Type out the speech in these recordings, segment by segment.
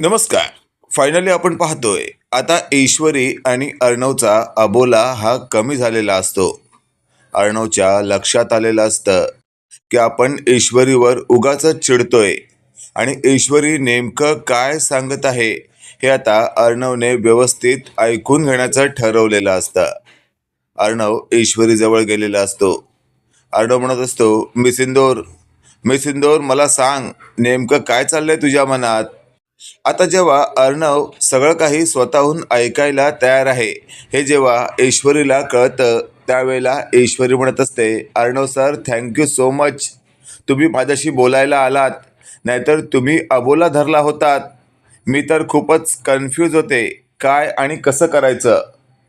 नमस्कार. फायनली आपण पाहतोय. आता ईश्वरी आणि अर्णवचा अबोला हा कमी झालेला असतो. अर्णवच्या लक्षात आलेलं असतं की आपण ईश्वरीवर उगाच चिडतोय. आणि ईश्वरी नेमकं काय सांगत आहे हे आता अर्णवने व्यवस्थित ऐकून घेण्याचं ठरवलेलं असतं. अर्णव ईश्वरीजवळ गेलेला असतो. अर्णव म्हणत असतो मिसिंदोर मिसिंदोर मला सांग नेमकं काय चाललंय तुझ्या मनात? आता जेव्हा अर्णव सगळं काही स्वतःहून ऐकायला तयार आहे हे जेव्हा ईश्वरीला कळतं त्यावेळेला ईश्वरी म्हणत असते Arnav sir thank you so much तुम्ही माझ्याशी बोलायला आलात नाहीतर तुम्ही अबोला धरला होतात. मी तर खूपच कन्फ्यूज होते. काय आणि कसं करायचं?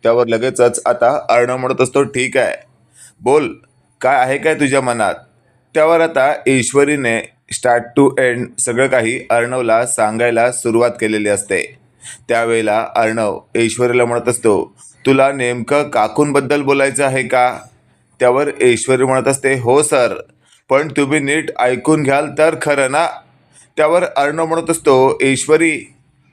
त्यावर लगेचच आता अर्णव म्हणत असतो ठीक आहे. बोल काय आहे काय तुझ्या मनात? त्यावर आता ईश्वरीने स्टार्ट टू एंड सगळं काही अर्णवला सांगायला सुरुवात केलेली असते. त्यावेळेला अर्णव ऐश्वर्याला म्हणत असतो तुला नेमकं काकूंबद्दल बोलायचं आहे का? त्यावर ऐश्वर्य म्हणत असते हो सर पण तुम्ही नीट ऐकून घ्याल तर खरं ना? त्यावर अर्णव म्हणत असतो ऐश्वरी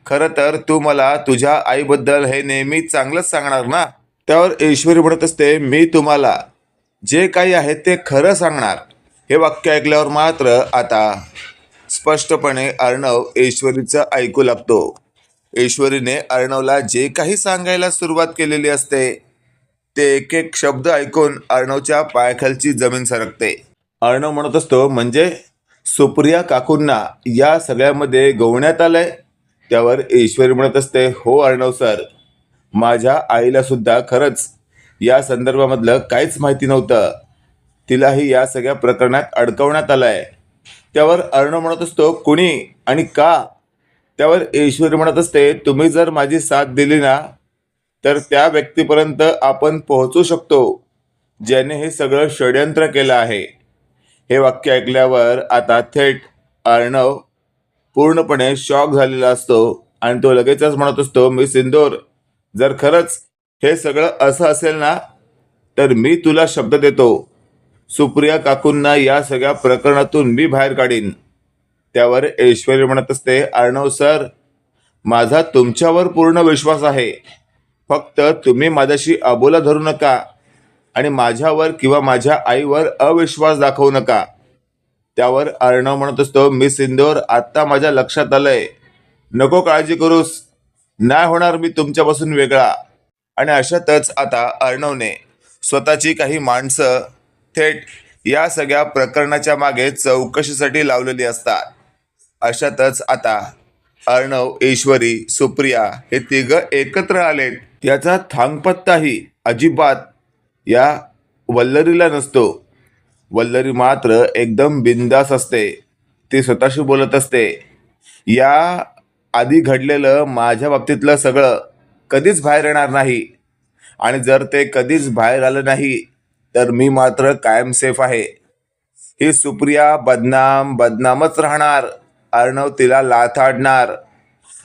खरं तर तू मला तुझ्या आईबद्दल हे नेहमी चांगलंच सांगणार ना? त्यावर ऐश्वरी म्हणत असते मी तुम्हाला जे काही आहे ते खरं सांगणार. हे वाक्य ऐकल्यावर मात्र आता स्पष्टपणे अर्णव ऐश्वरीचं ऐकू लागतो. ऐश्वरीने अर्णवला जे काही सांगायला सुरुवात केलेली असते ते एक एक शब्द ऐकून अर्णवच्या पायाखालची जमीन सरकते. अर्णव म्हणत असतो म्हणजे सुप्रिया काकूंना या सगळ्यामध्ये गवण्यात आलंय? त्यावर ईश्वरी म्हणत असते हो अर्णव सर माझ्या आईला सुद्धा खरंच या संदर्भामधलं काहीच माहिती नव्हतं. तिलाही या सगळ्या प्रकरणात अडकवण्यात आलं आहे त्यावर अर्णव म्हणत असतो कुणी आणि का? त्यावर ईश्वरी म्हणत असते तुम्ही जर माझी साथ दिली ना तर त्या व्यक्तीपर्यंत आपण पोहोचू शकतो ज्याने हे सगळं षडयंत्र केलं आहे. हे वाक्य ऐकल्यावर आता थेट अर्णव पूर्णपणे शॉक झालेला असतो आणि तो लगेचच म्हणत असतो मी सिंदोर जर खरंच हे सगळं असं असेल ना तर मी तुला शब्द देतो. सुप्रिया काकूंना या सगळ्या प्रकरणातून मी बाहेर काढीन. त्यावर ऐश्वर्य म्हणत असते अर्णव सर माझा तुमच्यावर पूर्ण विश्वास आहे. फक्त तुम्ही माझ्याशी अबोला धरू नका आणि माझ्यावर किंवा माझ्या आईवर अविश्वास दाखवू नका. त्यावर अर्णव म्हणत असतो मी सिंदोर आत्ता माझ्या लक्षात आलंय. नको काळजी करूस. नाही होणार मी तुमच्यापासून वेगळा. आणि अशातच आता अर्णवने स्वतःची काही माणसं थेट या सगळ्या प्रकरणाच्या मागे चौकशीसाठी लावलेली असतात. अशातच आता अर्णव ईश्वरी सुप्रिया हे तिघं एकत्र आलेत याचा थांगपत्ताही अजिबात या वल्लरीला नसतो. वल्लरी मात्र एकदम बिंदास असते. ती स्वतःशी बोलत असते. या आधी घडलेलं माझ्या बाबतीतलं सगळं कधीच बाहेर येणार नाही. आणि जर ते कधीच बाहेर आलं नाही तर मी मात्र कायम सेफ आहे. ही सुप्रिया बदनाम बदनामच राहणार. अर्णव तिला लाथाडणार.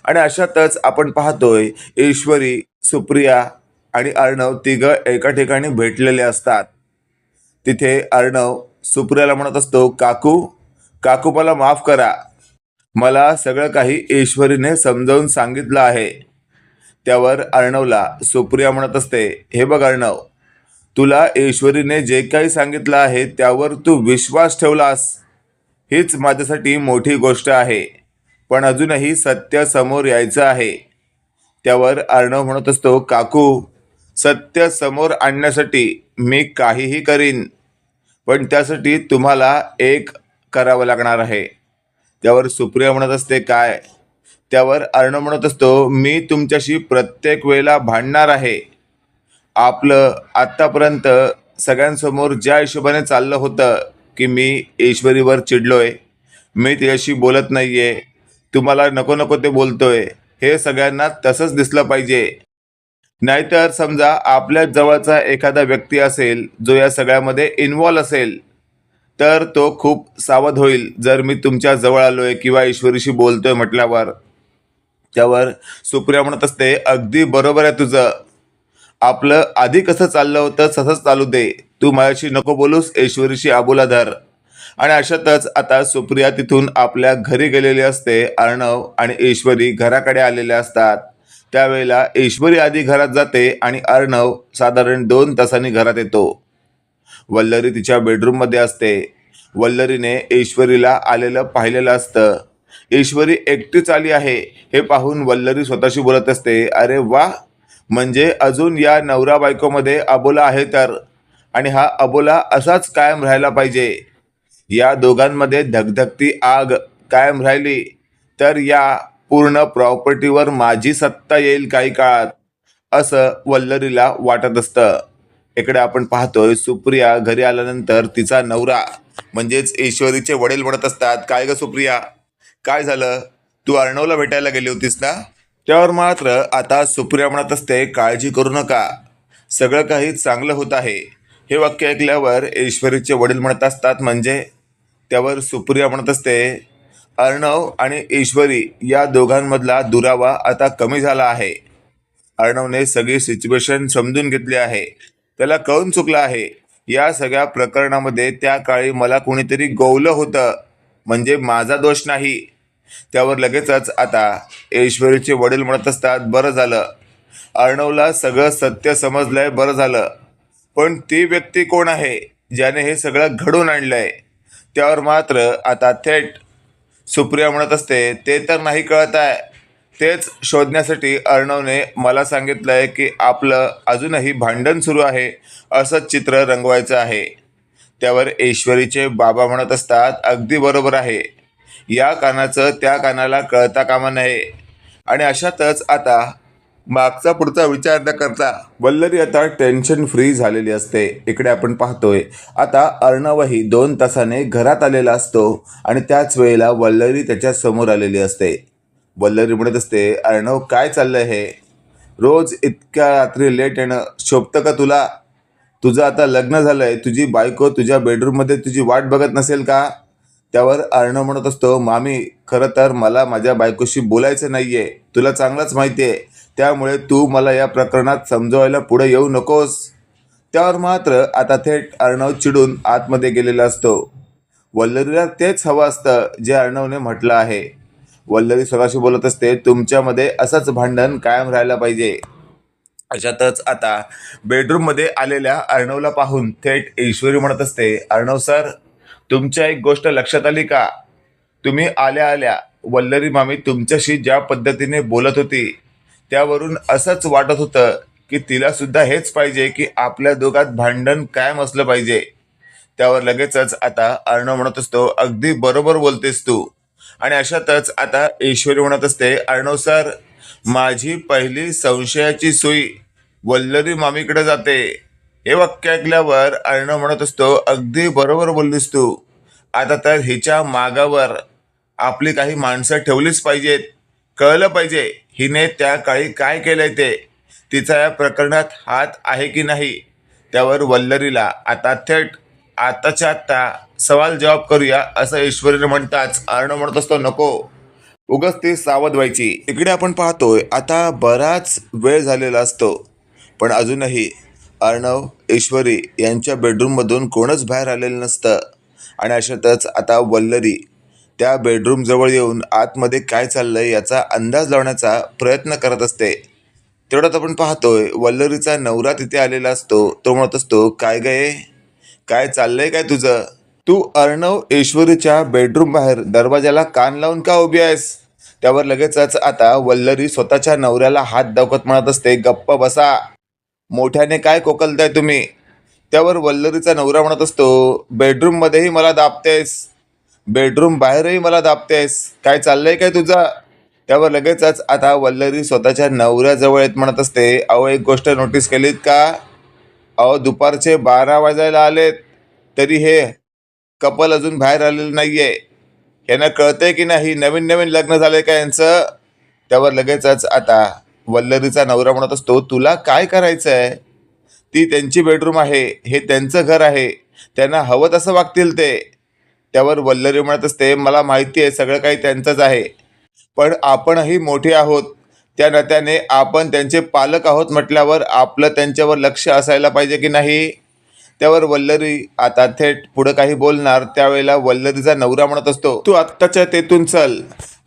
आणि अशातच आपण पाहतोय ईश्वरी सुप्रिया आणि अर्णव तिघं एका ठिकाणी भेटलेले असतात. तिथे अर्णव सुप्रियाला म्हणत असतो काकू काकू मला माफ करा. मला सगळं काही ईश्वरीने समजावून सांगितलं आहे. त्यावर अर्णवला सुप्रिया म्हणत असते हे बघ अर्णव तुला ईश्वरीने जे काही सांगितलं आहे त्यावर तू विश्वास ठेवलास हीच माझ्यासाठी मोठी गोष्ट आहे. पण अजूनही सत्य समोर यायचं आहे. त्यावर अर्णव म्हणत असतो काकू सत्य समोर आणण्यासाठी मी काहीही करीन पण त्यासाठी तुम्हाला एक करावं लागणार आहे. त्यावर सुप्रिया म्हणत असते काय? त्यावर अर्णव म्हणत असतो मी तुमच्याशी प्रत्येक वेळेला भांडणार आहे. आपलं आत्तापर्यंत सगळ्यांसमोर ज्या हिशोबाने चाललं होतं की मी ईश्वरीवर चिडलोय मी तिच्याशी बोलत नाही आहे तुम्हाला नको नको ते बोलतोय हे सगळ्यांना तसंच दिसलं पाहिजे. नाहीतर समजा आपल्या जवळचा एखादा व्यक्ती असेल जो या सगळ्यामध्ये इन्वॉल्व असेल तर तो खूप सावध होईल. जर मी तुमच्या जवळ आलोय किंवा ईश्वरीशी बोलतोय म्हटल्यावर त्यावर सुप्रिया म्हणत असते अगदी बरोबर आहे तुझं. आपलं आधी कसं चाललं होतं तसंच चालू दे. तू माझ्याशी नको बोलूस ईश्वरीशी आबोला धर. आणि अशातच आता सुप्रिया तिथून आपल्या घरी गेलेली असते अर्णव आणि ईश्वरी घराकडे आलेले असतात. त्यावेळेला ईश्वरी आधी घरात जाते आणि अर्णव साधारण दोन तासांनी घरात येतो. वल्लरी तिच्या बेडरूममध्ये असते. वल्लरीने ईश्वरीला आलेलं पाहिलेलं असतं. ईश्वरी एकटीच आली आहे हे पाहून वल्लरी स्वतःशी बोलत असते अरे वा म्हणजे अजून या नवरा बायकोमध्ये अबोला आहे तर आणि हा अबोला असाच कायम राहायला पाहिजे. या दोघांमध्ये धगधगती आग कायम राहिली तर या पूर्ण प्रॉपर्टीवर माझी सत्ता येईल काही काळात असं वल्लरीला वाटत असतं. इकडे आपण पाहतोय सुप्रिया घरी आल्यानंतर तिचा नवरा म्हणजेच ईश्वरीचे वडील म्हणत असतात काय ग सुप्रिया? काय झालं? तू अर्णवला भेटायला गेली होतीस ना? त्यावर मात्र आता सुप्रिया म्हणत असते काळजी करू नका. सगळं काही चांगलं होत आहे. हे वाक्य ऐकल्यावर ईश्वरीचे वडील म्हणत असतात म्हणजे? त्यावर सुप्रिया म्हणत असते अर्णव आणि ईश्वरी या दोघांमधला दुरावा आता कमी झाला आहे. अर्णवने सगळी सिच्युएशन समजून घेतली आहे. त्याला कळून चुकलं आहे. या सगळ्या प्रकरणामध्ये त्या काळी मला कोणीतरी गोवलं होतं. म्हणजे माझा दोष नाही. त्यावर लगेचच आता ईश्वरीचे वडील म्हणत असतात बरं झालं. अर्णवला सगळं सत्य समजलंय बरं झालं. पण ती व्यक्ती कोण आहे ज्याने हे सगळं घडून आणलंय त्यावर मात्र आता थेट सुप्रिया म्हणत असते ते तर नाही कळत आहे तेच शोधण्यासाठी अर्णवने मला सांगितलं आहे की आपलं अजूनही भांडण सुरू आहे असं चित्र रंगवायचं आहे. त्यावर ईश्वरीचे बाबा म्हणत असतात अगदी बरोबर आहे. या कानाचं त्या कानाला कळता कामा नये. आणि अशातच आता मागचा पुढचा विचार न करता वल्लरी आता टेन्शन फ्री झालेली असते. इकडे आपण पाहतोय आता अर्णवही दोन तासाने घरात आलेला असतो आणि त्याच वेळेला वल्लरी त्याच्यासमोर आलेली असते. वल्लरी म्हणत असते अर्णव काय चाललं हे? रोज इतक्या रात्री लेट येणं शोभतं का तुला? तुझं आता लग्न झालं आहे तुझी बायको तुझ्या बेडरूममध्ये तुझी वाट बघत नसेल का? त्यावर अर्णव म्हणत असतो मामी खरं तर मला माझ्या बायकोशी बोलायचं नाहीये. तुला चांगलंच माहिती आहे त्यामुळे तू मला या प्रकरणात समजवायला पुढे येऊ नकोस. त्यावर मात्र आता थेट अर्णव चिडून आतमध्ये गेलेला असतो. वल्लरीला तेच हवं असतं जे अर्णवने म्हटलं आहे. वल्लरी स्वतःशी बोलत असते तुमच्यामध्ये असंच भांडण कायम राहायला पाहिजे. अशातच आता बेडरूममध्ये आलेल्या अर्णवला पाहून थेट ईश्वरी म्हणत असते अर्णव सर तुमच्या एक गोष्ट लक्षात आली का? तुम्ही आल्या आल्या वल्लरी मामी तुमच्याशी ज्या पद्धतीने बोलत होती त्यावरून असंच वाटत होतं की तिला सुद्धा हेच पाहिजे की आपल्या दोघात भांडण कायम असलं पाहिजे. त्यावर लगेचच आता अर्णव म्हणत असतो अगदी बरोबर बोलतेस तू. आणि अशातच आता ईश्वरी म्हणत असते अर्णव सर माझी पहिली संशयाची सुई वल्लरी मामीकडे जाते. हे वाक्य ऐकल्यावर अर्णव म्हणत असतो अगदी बरोबर बोललीस तू. आता तर हिच्या मागावर आपली काही माणसं ठेवलीच पाहिजेत. कळलं पाहिजे हिने त्या काळी काय केलंय ते. तिचा या प्रकरणात हात आहे की नाही? त्यावर वल्लरीला आता थेट आताच्या आत्ता सवाल जवाब करूया असं ईश्वरीनं म्हणताच अर्णव म्हणत असतो नको. उगस ती सावध व्हायची. इकडे आपण पाहतोय आता बराच वेळ झालेला असतो. पण अजूनही अर्णव ईश्वरी यांच्या बेडरूममधून कोणच बाहेर आलेलं नसतं. आणि अशातच आता वल्लरी त्या बेडरूमजवळ येऊन आतमध्ये काय चाललं आहे याचा अंदाज लावण्याचा प्रयत्न करत असते. तेवढ्यात आपण पाहतोय वल्लरीचा नवरा तिथे आलेला असतो. तो म्हणत असतो काय गये काय चाललंय काय तुझं? तू अर्णव ईश्वरीच्या बेडरूम बाहेर दरवाजाला कान लावून का उभी आहेस? त्यावर लगेचच आता वल्लरी स्वतःच्या नवऱ्याला हात दाखवत म्हणत असते गप्प बसा. मोठ्याने काय कोकलताय तुम्ही? त्यावर वल्लरीचा नवरा म्हणत असतो बेडरूममध्येही मला दाबतेस. बेडरूम बाहेरही मला दाबतेस. काय चाललंय काय तुझा? त्यावर लगेचच आता वल्लरी स्वतःच्या नवऱ्याजवळ येत म्हणत असते अहो एक गोष्ट नोटीस केलीत का? अहो दुपारचे बारा वाजायला आलेत. तरी हे कपल अजून बाहेर आलेलं नाही आहे यांना कळतंय की नाही? नवीन नवीन लग्न झालंय का यांचं? त्यावर लगेचच आता वल्लरीचा नवरा म्हणत असतो तुला काय करायचं आहे ती त्यांची बेडरूम आहे हे त्यांचं घर आहे त्यांना हवं तसं वागतील ते. त्यावर वल्लरी म्हणत असते मला माहिती आहे सगळं काही त्यांचंच आहे पण आपणही मोठे आहोत. त्या नात्याने आपण त्यांचे पालक आहोत म्हटल्यावर आपलं त्यांच्यावर लक्ष असायला पाहिजे की नाही? त्यावर वल्लरी आता थेट पुढं काही बोलणार. त्यावेळेला वल्लरीचा नवरा म्हणत असतो तू आत्ताच्या तेथून चल.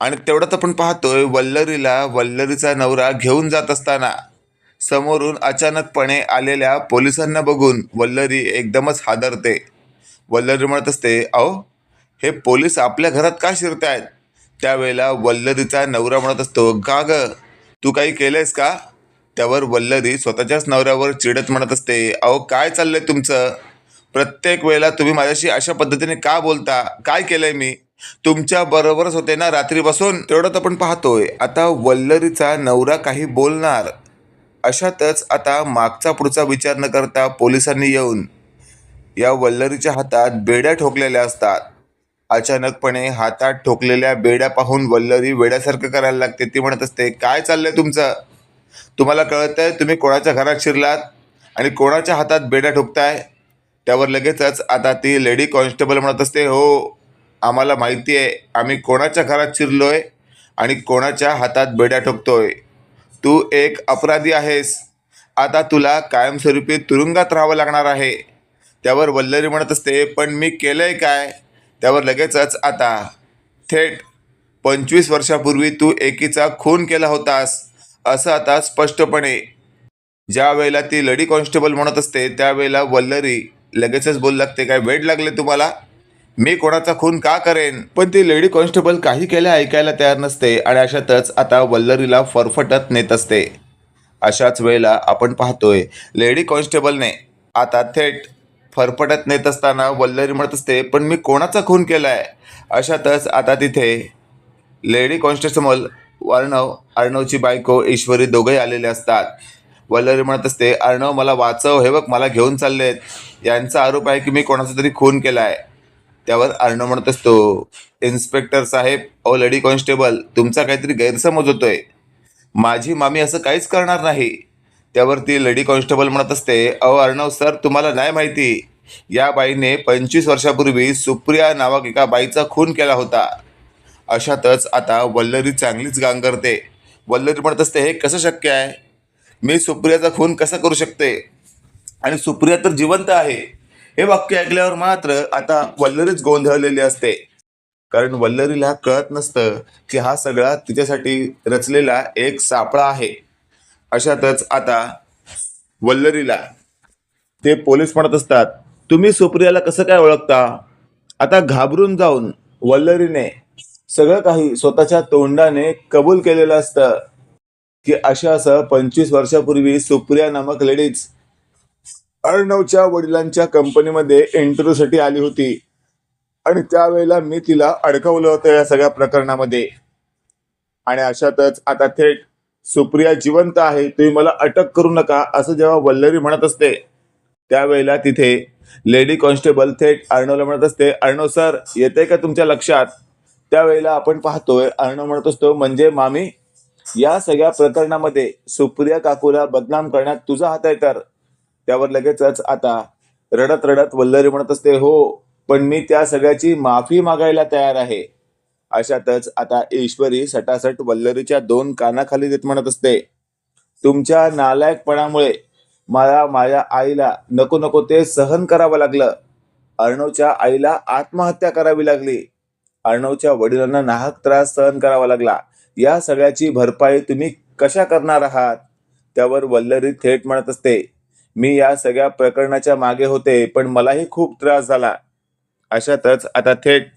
आणि तेवढ्यात आपण पाहतोय वल्लरीला वल्लरीचा नवरा घेऊन जात असताना समोरून अचानकपणे आलेल्या पोलिसांना बघून वल्लरी एकदमच हादरते. वल्लरी म्हणत असते अहो हे पोलीस आपल्या घरात का शिरत आहेत? त्यावेळेला वल्लरीचा नवरा म्हणत असतो का ग? तू काही केलंयस का? त्यावर वल्लरी स्वतःच्याच नवऱ्यावर चिडत म्हणत असते अहो काय चाललंय तुमचं? प्रत्येक वेळेला तुम्ही माझ्याशी अशा पद्धतीने का बोलता? काय केलंय मी? तुमच्या बरोबरच होते ना रात्रीपासून? तेवढंच आपण पाहतोय. आता वल्लरीचा नवरा काही बोलणार. अशातच आता मागचा पुढचा विचार न करता पोलिसांनी येऊन या वल्लरीच्या हातात बेड्या ठोकलेल्या असतात. अचानकपणे हातात ठोकलेल्या बेड्या पाहून वल्लरी वेड्यासारखं करायला लागते. ती म्हणत असते काय चाललंय तुमचं? तुम्हाला कळतंय तुम्ही कोणाच्या घरात शिरलात आणि कोणाच्या हातात बेड्या ठोकताय? त्यावर लगेचच आता ती लेडी कॉन्स्टेबल म्हणत असते हो आम्हाला माहिती आहे आम्ही कोणाच्या घरात शिरलोय आणि कोणाच्या हातात बेड्या ठोकतो आहे तू एक अपराधी आहेस. आता तुला कायमस्वरूपी तुरुंगात राहावं लागणार आहे. त्यावर वल्लरी म्हणत असते पण मी केलं आहे काय? त्यावर लगेचच आता थेट पंचवीस वर्षापूर्वी तू एकीचा खून केला होतास. असं आता स्पष्टपणे ज्या वेळेला ती लडी कॉन्स्टेबल म्हणत असते त्यावेळेला वल्लरी लगेचच बोल लागते काय वेड लागले तुम्हाला? मी कोणाचा खून का करेन? पण ती लेडी कॉन्स्टेबल काही केलं ऐकायला तयार नसते आणि अशातच आता वल्लरीला फरफटत नेत असते. अशाच वेळेला आपण पाहतोय लेडी कॉन्स्टेबलने आता थेट फरफटत नेत असताना वल्लरी म्हणत असते पण मी कोणाचा खून केलाय? अशातच आता तिथे लेडी कॉन्स्टेबल अर्णव अर्णवची बायको ईश्वरी दोघंही आलेले असतात. वल्लरी म्हणत असते अर्णव मला वाचव हे बघ मला घेऊन चाललेत. यांचा आरोप आहे की मी कोणाचा तरी खून केला आहे त्यावर अर्णव म्हणत असतो इन्स्पेक्टर साहेब ओ लेडी कॉन्स्टेबल तुमचा काहीतरी गैरसमज होतोय. माझी मामी असं काहीच करणार नाही. त्यावर ती लेडी कॉन्स्टेबल म्हणत असते अहो अर्णव सर तुम्हाला नाही माहिती. या बाईने पंचवीस वर्षापूर्वी सुप्रिया नावाक एका बाईचा खून केला होता. अशातच आता वल्लरी चांगलीच गांग करते. वल्लरी म्हणत असते हे कसं शक्य आहे? मी सुप्रियाचा खून कसा करू शकते? आणि सुप्रिया तर जिवंत आहे. हे वाक्य ऐकल्यावर मात्र आता वल्लरीच गोंधळलेली असते. कारण वल्लरीला कळत नसतं की हा सगळा तिच्यासाठी रचलेला एक सापळा आहे. अशातच आता वल्लरीला ते पोलीस म्हणत असतात तुम्ही सुप्रियाला कसं काय ओळखता? आता घाबरून जाऊन वल्लरीने सगळं काही स्वतःच्या तोंडाने कबूल केलेलं असतं की अशा असं पंचवीस वर्षापूर्वी सुप्रिया नामक लेडीज अर्णवच्या वडिलांच्या कंपनीमध्ये इंटरव्ह्यूसाठी आली होती. आणि त्यावेळेला मी तिला अडकवलं होतं या सगळ्या प्रकरणामध्ये. आणि अशातच आता थेट सुप्रिया जिवंत आहे तुम्ही मला अटक करू नका असं जेव्हा वल्लरी म्हणत असते त्यावेळेला तिथे लेडी कॉन्स्टेबल थेट अर्णवला म्हणत असते अर्णव सर येते का तुमच्या लक्षात? त्यावेळेला आपण पाहतोय अर्णव म्हणत असतो म्हणजे मामी या सगळ्या प्रकरणामध्ये सुप्रिया काकूला बदनाम करण्यात तुझा हात आहे तर. त्यावर लगेचच आता रडत रडत वल्लरी म्हणत असते हो पण मी त्या सगळ्याची माफी मागायला तयार आहे. अशातच आता ईश्वरी सटासट वल्लरीच्या दोन कानाखाली देत म्हणत असते तुमच्या नालायकपणामुळे मला माझ्या आईला नको नको ते सहन करावं लागलं. अर्णवच्या आईला आत्महत्या करावी लागली. अर्णवच्या वडिलांना नाहक त्रास सहन करावा लागला. या सगळ्याची भरपाई तुम्ही कशा करणार आहात? त्यावर वल्लरी थेट म्हणत असते मी या सगळ्या प्रकरणाच्या मागे होते पण मलाही खूप त्रास झाला. अशातच आता थेट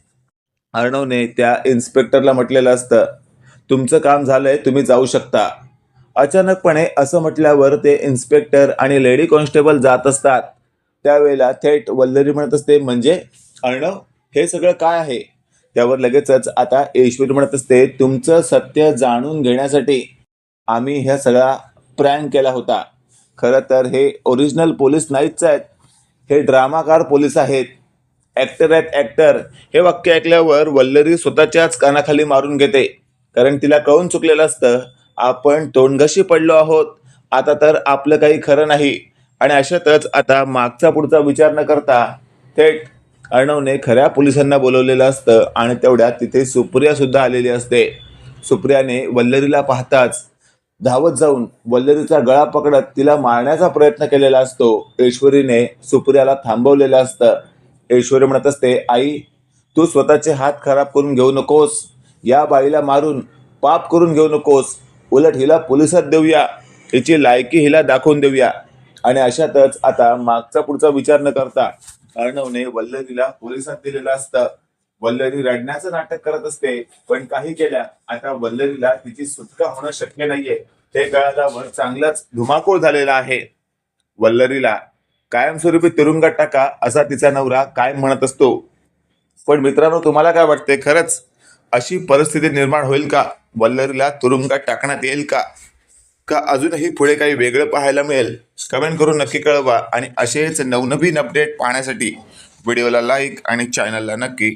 अर्णवने त्या इन्स्पेक्टरला म्हटलेलं असतं तुमचं काम झालंय तुम्ही जाऊ शकता. अचानकपणे असं म्हटल्यावर ते इन्स्पेक्टर आणि लेडी कॉन्स्टेबल जात असतात. त्यावेळेला थेट वल्लरी म्हणत असते म्हणजे अर्णव हे सगळं काय आहे? त्यावर लगेचच आता ईश्वरी म्हणत असते तुमचं सत्य जाणून घेण्यासाठी आम्ही ह्या सगळा प्रँक केला होता. खरं तर हे ओरिजिनल पोलीस नाहीच आहेत. हे ड्रामाकार पोलीस आहेत. ॲक्टर आहेत ॲक्टर हे वाक्य ऐकल्यावर वल्लरी स्वतःच्याच कानाखाली मारून घेते. कारण तिला कळून चुकलेलं असतं आपण तोंडघशी पडलो आहोत. आता तर आपलं काही खरं नाही. आणि अशातच आता मागचा पुढचा विचार न करता थेट अर्णवने खऱ्या पोलिसांना बोलवलेलं असतं आणि तेवढ्यात तिथे सुप्रियासुद्धा आलेली असते. सुप्रियाने वल्लरीला पाहताच धावत जाऊन वल्लरीचा गळा पकडत तिला मारण्याचा प्रयत्न केलेला असतो. ऐश्वरीने सुप्रियाला थांबवलेलं असतं. ऐश्वरी म्हणत असते आई तू स्वतःचे हात खराब करून घेऊ नकोस. या बाईला मारून पाप करून घेऊ नकोस. उलट हिला पोलिसात देऊया. हिची लायकी हिला दाखवून देऊया. आणि अशातच आता मागचा पुढचा विचार न करता अर्णवने वल्लरीला पोलिसात दिलेलं असतं. वल्लरी रडण्याचं नाटक करत असते पण काही केल्या आता वल्लरीला तिची सुटका होणं शक्य नाहीये. ते कळाल्यावर चांगलाच धुमाकूळ झालेला आहे. वल्लरीला कायमस्वरूपी तुरुंगात टाका असा तिचा नवरा काय म्हणत असतो. पण मित्रांनो तुम्हाला काय वाटते खरंच अशी परिस्थिती निर्माण होईल का? वल्लरीला तुरुंगात टाकण्यात येईल का? का अजूनही पुढे काही वेगळं पाहायला मिळेल? कमेंट करून नक्की कळवा. आणि असेच नवनवीन अपडेट पाहण्यासाठी व्हिडिओला लाईक आणि चॅनलला नक्की